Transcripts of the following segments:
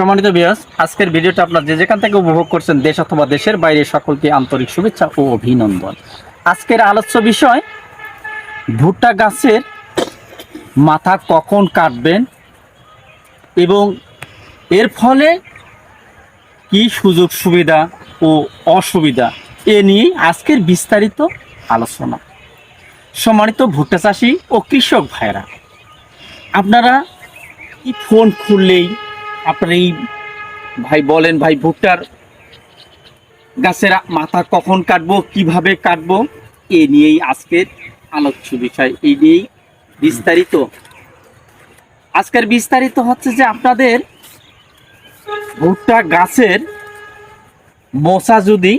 সম্মানিত বিয়াস আজকের ভিডিওটা আপনার যে যেখান থেকে উপভোগ করছেন দেশ অথবা দেশের বাইরে সকলকে আন্তরিক শুভেচ্ছা ও অভিনন্দন। আজকের আলোচ্য বিষয়, ভুট্টা গাছের মাথা কখন কাটবেন এবং এর ফলে কি সুযোগ সুবিধা ও অসুবিধা এ নিয়ে আজকের বিস্তারিত আলোচনা। সম্মানিত ভুট্টা চাষি ও কৃষক ভাইরা আপনারা ফোন খুললেই আপনার এই ভাই বলেন, ভাই ভুট্টার গাছের মাথা কখন কাটবো, কীভাবে কাটবো, এ নিয়েই আজকের আলোচ্য বিষয়। এই নিয়েই বিস্তারিত। আজকের বিস্তারিত হচ্ছে যে আপনাদের ভুট্টা গাছের মশা যদি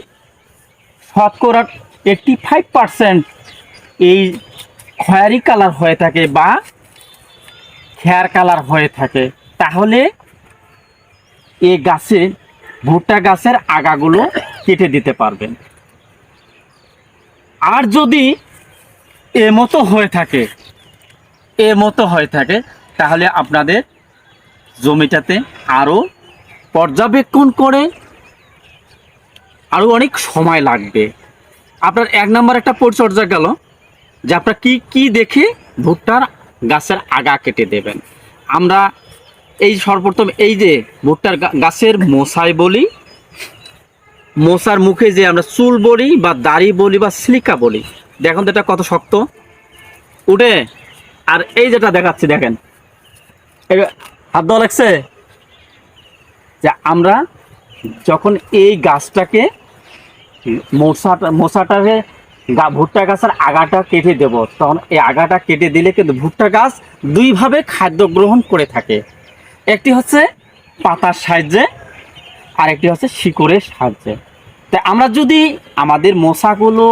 শতকরা এইটটি ফাইভ পার্সেন্ট এই খয়ারি কালার হয়ে থাকে বা খেয়ার কালার হয়ে থাকে, তাহলে এই গাছে ভুট্টা গাছের আগাগুলো কেটে দিতে পারবেন। আর যদি এ মতো হয়ে থাকে, এ মতো হয়ে থাকে, তাহলে আপনাদের জমিটাতে আরও পর্যবেক্ষণ করে আরও অনেক সময় লাগবে। আপনার এক নম্বর একটা পরিচর্যা গেল, যে আপনার কি কি দেখে ভুট্টার গাছের আগা কেটে দেবেন। আমরা এই সর্বপ্রথম এই যে ভুট্টার গাছের মশাই বলি, মশার মুখে যে আমরা চুল বলি বা দাড়ি বলি বা সিলিকা বলি, দেখুন তো এটা কত শক্ত। উঠে, আর এই যেটা দেখাচ্ছি দেখেন। হাত দেওয়া লাগছে? যে আমরা যখন এই গাছটাকে মশাটা, মশাটাকে ভুট্টা গাছের আগাটা কেটে দেব, তখন এই আগাটা কেটে দিলে কিন্তু ভুট্টা গাছ দুইভাবে খাদ্য গ্রহণ করে থাকে। একটি হচ্ছে পাতার সাহায্যে আর একটি হচ্ছে শিকড়ের সাহায্যে। তাই আমরা যদি আমাদের মশাগুলো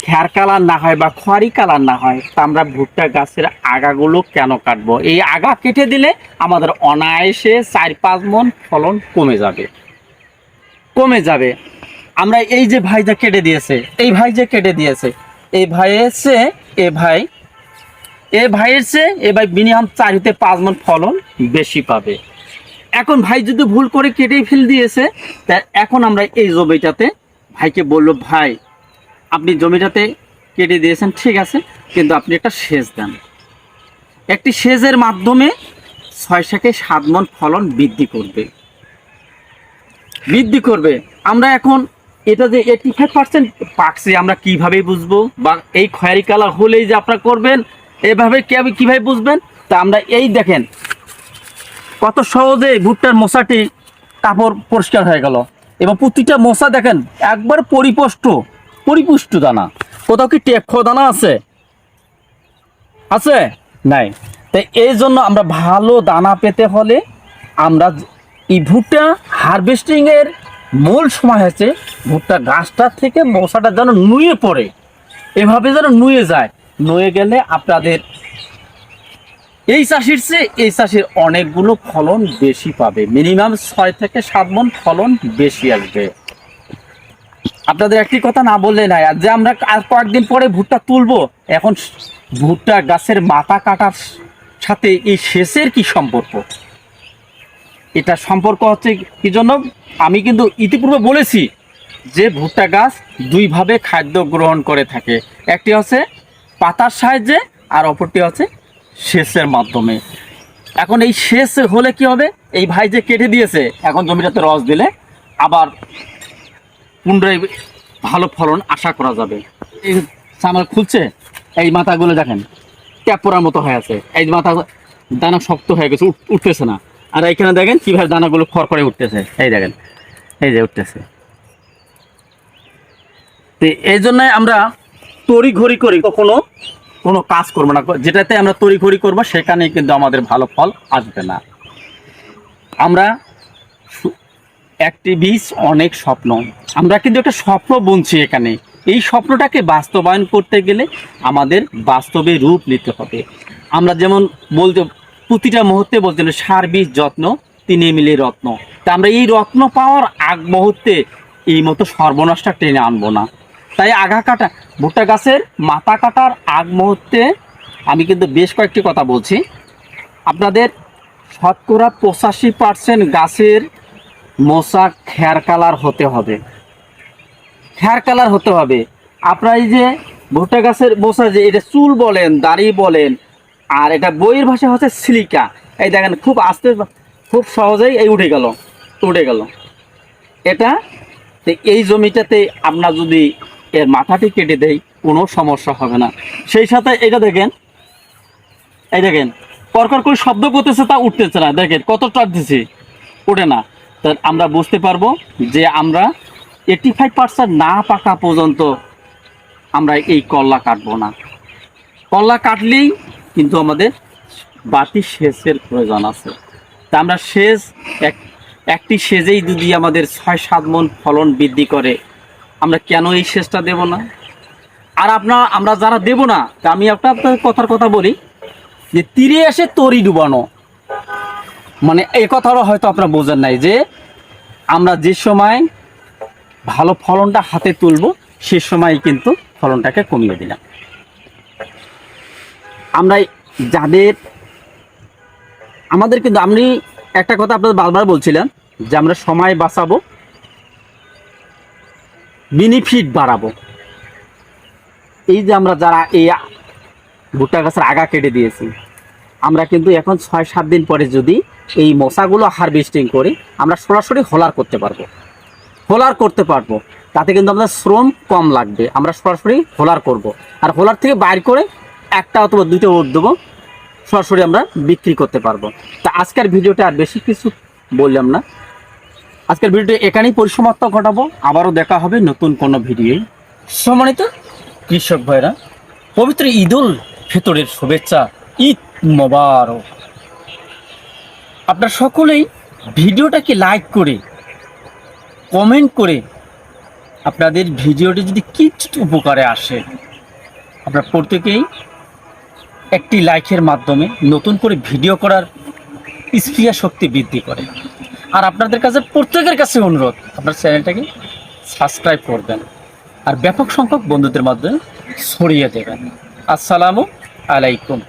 খেয়ার কালার না হয় বা খোয়ারি কালার না হয়, তা আমরা ভুট্টা গাছের আগাগুলো কেন কাটবো? এই আগা কেটে দিলে আমাদের অনায়াসে চার পাঁচ মন ফলন কমে যাবে। কমে যাবে। আমরা এই যে ভাই যে কেটে দিয়েছে, এই ভাই যে কেটে দিয়েছে, এই ভাই এসে এ ভাই এ ভাইয়ের চেয়ে এ ভাই মিনিমাম চার হতে পাঁচ মন ফলন বেশি পাবে। এখন ভাই যদি ভুল করে কেটে ফেল দিয়েছে, তা এখন আমরা এই জমিটাতে ভাইকে বলল, ভাই, আপনি জমিটাতে কেটে দিয়েছেন, ঠিক আছে, কিন্তু আপনি একটা সেচ দেন। একটি সেচের মাধ্যমে ছয় থেকে সাত মন ফলন বৃদ্ধি করবে। বৃদ্ধি করবে। আমরা এখন এটা যে এইটি ফাইভ পার্সেন্ট পাকছে, আমরা কীভাবে বুঝব? বা এই খয়ারি কালার হলেই যে আপনারা করবেন এভাবে কীভাবে বুঝবেন? তা আমরা এই দেখেন। কত সহজে ভুট্টার মশাটি কাপড় পরিষ্কার হয়ে গেল। এবং প্রতিটা মশা দেখেন, একবার পরিপুষ্ট পরিপুষ্ট দানা। কোথাও কি টেপখো দানা আছে? আছে? নাই। তাই এই জন্য আমরা ভালো দানা পেতে হলে আমরা এই ভুট্টা হারভেস্টিংয়ের মূল সময় হচ্ছে ভুট্টা গাছটা থেকে মশাটা যেন নুয়ে পড়ে। এভাবে যেন নুয়ে যায়। নুয়ে গেলে আপনাদের এই চাষির চেয়ে এই চাষির অনেকগুলো ফলন বেশি পাবে। মিনিমাম ছয় থেকে সাত মন ফলন বেশি আসবে। আপনাদের একটি কথা না বললে নাই, আর যে আমরা আর কয়েকদিন পরে ভুট্টা তুলবো, এখন ভুট্টা গাছের মাথা কাটার সাথে এই সেচের কি সম্পর্ক? এটা সম্পর্ক হচ্ছে কি জন্য? আমি কিন্তু ইতিপূর্বে বলেছি যে ভুট্টা গাছ দুইভাবে খাদ্য গ্রহণ করে থাকে। একটি হচ্ছে পাতার সাহায্যে আর অপরটি হচ্ছে সেচের মাধ্যমে। এখন এই সেচ হলে কি হবে? এই ভাই যে কেটে দিয়েছে, এখন জমিটাতে রস দিলে আবার পুনরায় ভালো ফলন আশা করা যাবে। এই সামাল খুলছে, এই মাথাগুলো দেখেন ট্যাপ পড়ার মতো হয়ে আছে। এই মাথা, দানা শক্ত হয়ে গেছে উঠতেছে না। আর এইখানে দেখেন কীভাবে দানাগুলো খড় করে উঠতেছে। এই দেখেন, এই যে উঠতেছে। তো এই জন্য আমরা তড়ি ঘড়ি করি কখনো কোনো কাজ করব না। যেটাতে আমরা তড়ি ঘড়ি করব সেখানে কিন্তু আমাদের ভালো ফল আসবে না। আমরা একটি বীজ অনেক স্বপ্ন। আমরা কিন্তু একটা স্বপ্ন বুনছি এখানে। এই স্বপ্নটাকে বাস্তবায়ন করতে গেলে আমাদের বাস্তবে রূপ নিতে হবে। আমরা যেমন বলতে, প্রতিটা মুহূর্তে বলতে সার বীজ যত্ন, তিনে মিলে রত্ন। তা আমরা এই রত্ন পাওয়ার আগ মুহূর্তে এই মতো সর্বনাশটা টেনে আনব না। তাই আগা কাটা, ভুট্টা গাছের মাথা কাটার আগ মুহূর্তে আমি কিন্তু বেশ কয়েকটি কথা বলছি। আপনাদের শতকরা পঁচাশি পার্সেন্ট গাছের মশা খেয়ার কালার হতে হবে। খেয়ার কালার হতে হবে। আপনার এই যে ভুট্টা গাছের মশা যে, এটা চুল বলেন, দাড়ি বলেন, আর এটা বইয়ের ভাষা হচ্ছে সিলিকা। এই দেখেন, খুব আস্তে, খুব সহজেই এই উঠে গেল উঠে গেল। এটা, এই জমিটাতে আপনার যদি এর মাথাটি কেটে দেয় কোনো সমস্যা হবে না। সেই সাথে এটা দেখেন, এই দেখেন করকর করে শব্দ করতেছে, তা উঠতেছে না। দেখেন, কত টাট দিছে, ওঠে না। তা আমরা বুঝতে পারব যে আমরা এইটি ফাইভ পার্সেন্ট না পাকা পর্যন্ত আমরা এই কল্লা কাটবো না। কল্লা কাটলেই কিন্তু আমাদের বাতি সেচের প্রয়োজন আছে। তা আমরা সেচ, এক, একটি সেজেই যদি আমাদের ছয় সাত মন ফলন বৃদ্ধি করে আমরা কেন এই সেচটা দেব না? আর আপনার আমরা যারা দেব না, তা আমি আপনার কথার কথা বলি, যে তীরে এসে তরি ডুবানো। মানে এই কথাটা হয়তো আপনারা বোঝেন নাই যে আমরা যে সময় ভালো ফলনটা হাতে তুলব, সে সময় কিন্তু ফলনটাকে কমিয়ে দিলাম। আমরা যাদের, আমাদের কিন্তু, আমি একটা কথা আপনাদের বারবার বলছিলাম যে আমরা সময় বাঁচাবো বেনিফিট বাড়াবো। এই যে আমরা যারা এই ভুট্টা গাছের আগা কেটে দিয়েছি, আমরা কিন্তু এখন ছয়, সাত দিন পরে যদি এই মশাগুলো হারভেস্টিং করি, আমরা সরাসরি হোলার করতে পারব। হোলার করতে পারব। তাতে কিন্তু আমাদের শ্রম কম লাগবে। আমরা সরাসরি হোলার করব। আর হোলার থেকে বাইর করে একটা অথবা দুটো ওট দেবো, সরাসরি আমরা বিক্রি করতে পারব। তা আজকের ভিডিওটা আর বেশি কিছু বললাম না। আজকের ভিডিওটা এখানেই পরিসমাপ্ত ঘটাবো। আবারও দেখা হবে নতুন কোনো ভিডিও সম্মানিত কৃষক ভাইরা, পবিত্র ঈদুল ফিতরের শুভেচ্ছা, ঈদ মোবারক। আপনার সকলেই ভিডিওটাকে লাইক করে, কমেন্ট করে আপনাদের ভিডিওটি যদি কিছু উপকারে আসে, আপনার প্রত্যেকেই একটি লাইকের মাধ্যমে নতুন করে ভিডিও করার স্প্রিয়া শক্তি বৃদ্ধি করে। আর আপনাদের কাছে প্রত্যেকের কাছে অনুরোধ, আপনার চ্যানেলটাকে সাবস্ক্রাইব করবেন আর ব্যাপক সংখ্যক বন্ধুদের মাধ্যমে ছড়িয়ে দেবেন। আসসালামু আলাইকুম।